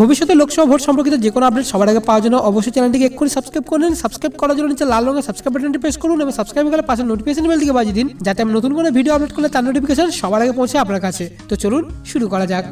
ভবিষ্যতে লোকসভা ভোট সম্পর্কিত যে কোনো আপডেট সবার আগে পাওয়ার জন্য অবশ্যই চ্যানেলটিকে এক্ষুনি সাবস্ক্রাইব করে নিন। সাবস্ক্রাইব করার জন্য নিচে লাল রঙের সাবস্ক্রাইব বাটনটি প্রেস করুন এবং সাবস্ক্রাইব করে পাশে নোটিফিকেশন বেল দিকে বাজিয়ে দিন, যাতে আমি নতুন কোনো ভিডিও আপলোড করলে তার নোটিফিকেশন সবার আগে পৌঁছে আপনার কাছে। তো চলুন শুরু করা যাক।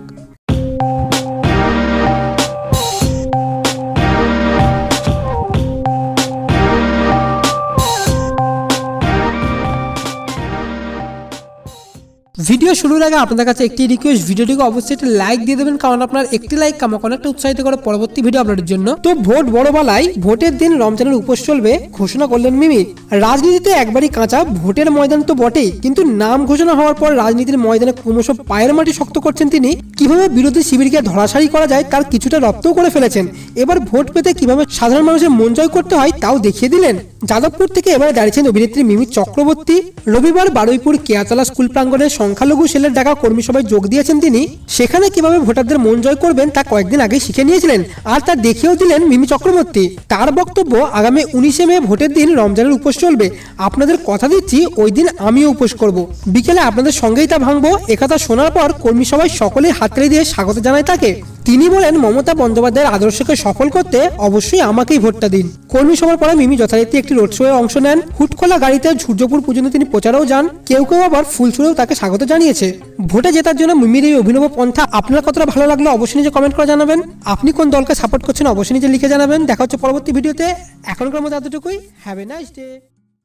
ভিডিও শুরুর আগে আপনাদের কাছে একটি রিকোয়েস্ট ভিডিওটিকে অবশ্যই একটি লাইক দিয়ে দেবেন, কারণ আপনার একটি লাইক আমাকে অনেকটা উৎসাহিত করে পরবর্তী ভিডিও আপলোডের জন্য। তো ভোট বড় বলাই ভোটের দিন রমজানের উপোস চলবে, ঘোষণা করলেন মিমি। রাজনীতিতে একবারই কাঁচা, ভোটের ময়দান তো বটেই, কিন্তু নাম ঘোষণা হওয়ার পর রাজনীতির ময়দানে ক্রমশ পায়ের মাটি শক্ত করছেন তিনি। কীভাবে বিরোধী শিবিরকে ধরাশায়ী করা যায়, তার কিছুটা রপ্তও করে ফেলেছেন। এবার ভোট পেতে কীভাবে সাধারণ মানুষের মন জয় করতে হয়, তাও দেখিয়ে দিলেন। যাদবপুর থেকে এবারে দাঁড়িয়েছেন অভিনেত্রী মিমি চক্রবর্তী। রবিবার বারুইপুর কেয়াতলা স্কুল প্রাঙ্গণে সংখ্যালঘু সেলের ডাকা কর্মী সভায় যোগ দিয়েছেন তিনি। সেখানে কীভাবে ভোটারদের মন জয় করবেন তা কয়েকদিন আগে শিখে নিয়েছিলেন আর তা দেখিয়েও দিলেন মিমি চক্রবর্তী। তার বক্তব্য, আগামী উনিশে মে ভোটের দিন রমজানের উপোস চলবে। আপনাদের কথা দিচ্ছি, ওই দিন আমিও উপোস করব। বিকেলে আপনাদের সঙ্গেই তা ভাঙবো। একথা শোনার পর কর্মী সভায় সকলেই হাতড়ে দিয়ে স্বাগত জানায় তাকে। তিনি বলেন, মমতা বন্দ্যোপাধ্যায়ের আদর্শকে সফল করতে অবশ্যই আমাকেই ভোটটা দিন। কর্মী সভার পরে মিমি যথারীতি একটি রোড শোয়ে অংশ নেন। হুটখোলা গাড়িতে সূর্যপুর পর্যন্ত তিনি প্রচারেও যান। কেউ কেউ আবার ফুল ছুঁড়েও তাকে স্বাগত জানিয়েছে। ভোটে জেতার জন্য মিমির এই অভিনব পন্থা আপনার কতটা ভালো লাগল অবশ্যই নিজে কমেন্ট করে জানাবেন। আপনি কোন দলকে সাপোর্ট করছেন অবশ্যই নিজে লিখে জানাবেন। দেখা হচ্ছে পরবর্তী ভিডিওতে। এখনকার মতো এতটুকুই। Have a nice day